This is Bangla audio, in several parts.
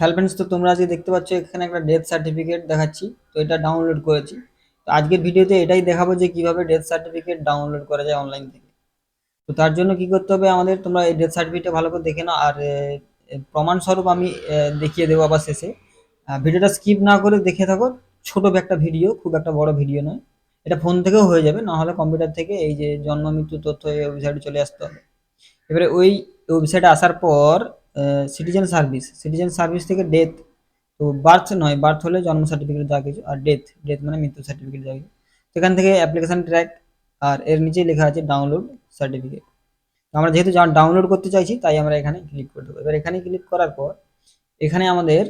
হ্যালো তো তোমরা আজকে দেখতে পাচ্ছ, এখানে একটা ডেথ সার্টিফিকেট দেখাচ্ছি, তো এটা ডাউনলোড করেছি। তো আজকের ভিডিওতে এটাই দেখাবো যে কীভাবে ডেথ সার্টিফিকেট ডাউনলোড করা যায় অনলাইন থেকে। তো তার জন্য কি করতে হবে আমাদের, তোমরা এই ডেথ সার্টিফিকেট ভালো করে দেখে নাও, আর প্রমাণস্বরূপ আমি দেখিয়ে দেবো আবার শেষে। ভিডিওটা স্কিপ না করে দেখে থাকো, ছোট একটা ভিডিও, খুব একটা বড় ভিডিও নয়। এটা ফোন থেকেও হয়ে যাবে না হলে কম্পিউটার থেকে এই যে জন্ম, মৃত্যু, তথ্য, এই ওয়েবসাইটে চলে আসতে হবে। এবারে ওই ওয়েবসাইটে আসার পর সিটিজেন সার্ভিস সিটিজেন সার্ভিস থেকে ডেথ তো বার্থ নয় বার্থ হলে জন্ম সার্টিফিকেট যা কিছু, আর ডেথ ডেথ মানে মৃত্যু সার্টিফিকেট যা কিছু। সেখান থেকে অ্যাপ্লিকেশন ট্র্যাক আর এর নিচে লেখা আছে ডাউনলোড সার্টিফিকেট আমরা যেহেতু ডাউনলোড করতে চাইছি, তাই আমরা এখানে ক্লিক করে দেবো। এবার এখানে ক্লিক করার পর, এখানে আমাদের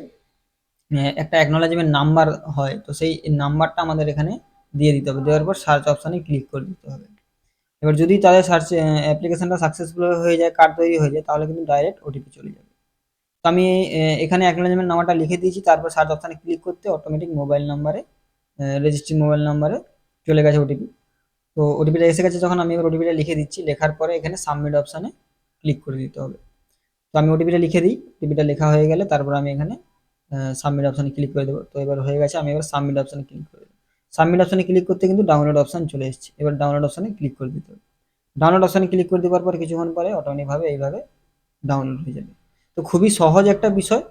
একটা অ্যাকনোলেজমেন্ট নাম্বার হয়, তো সেই নাম্বারটা আমাদের এখানে দিয়ে দিতে হবে। দেওয়ার পর সার্চ অপশানে ক্লিক করে দিতে হবে। এবার যদি তাদের সার্চ অ্যাপ্লিকেশনটা সাকসেসফুল হয়ে যায় কার্ড তৈরি হয়ে যায়, তাহলে কিন্তু ডাইরেক্ট ওটিপি চলে যাবে। তো আমি এখানে অ্যাকনোলেজমেন্ট নাম্বারটা লিখে দিয়েছি, তারপর সার্চ অপশানে ক্লিক করতে অটোমেটিক মোবাইল নাম্বারে রেজিস্ট্রি মোবাইল নাম্বারে চলে গেছে ওটিপি তো ওটিপিটা এসে গেছে যখন আমি এবার ওটিপিটা লিখে দিচ্ছি, লেখার পরে এখানে সাবমিট অপশানে ক্লিক করে দিতে হবে। তো আমি ওটিপিটা লিখে দিই ওটিপিটা লেখা হয়ে গেলে তারপর আমি এখানে সাবমিট অপশানে ক্লিক করে দেবো। তো এবার হয়ে গেছে, আমি এবার সাবমিট অপশানে ক্লিক করে সাবমিট অপশানে ক্লিক করতে কিন্তু ডাউনলোড অপশান চলে এসেছে। এবার ডাউনলোড অপশানে ক্লিক করে দিতে হবে। ডাউনলোড অপশানে ক্লিক করে দেওয়ার পর কিছুক্ষণ পরে অটোমেটিকভাবে এইভাবে ডাউনলোড হয়ে যাবে। তো খুবই সহজ একটা বিষয়।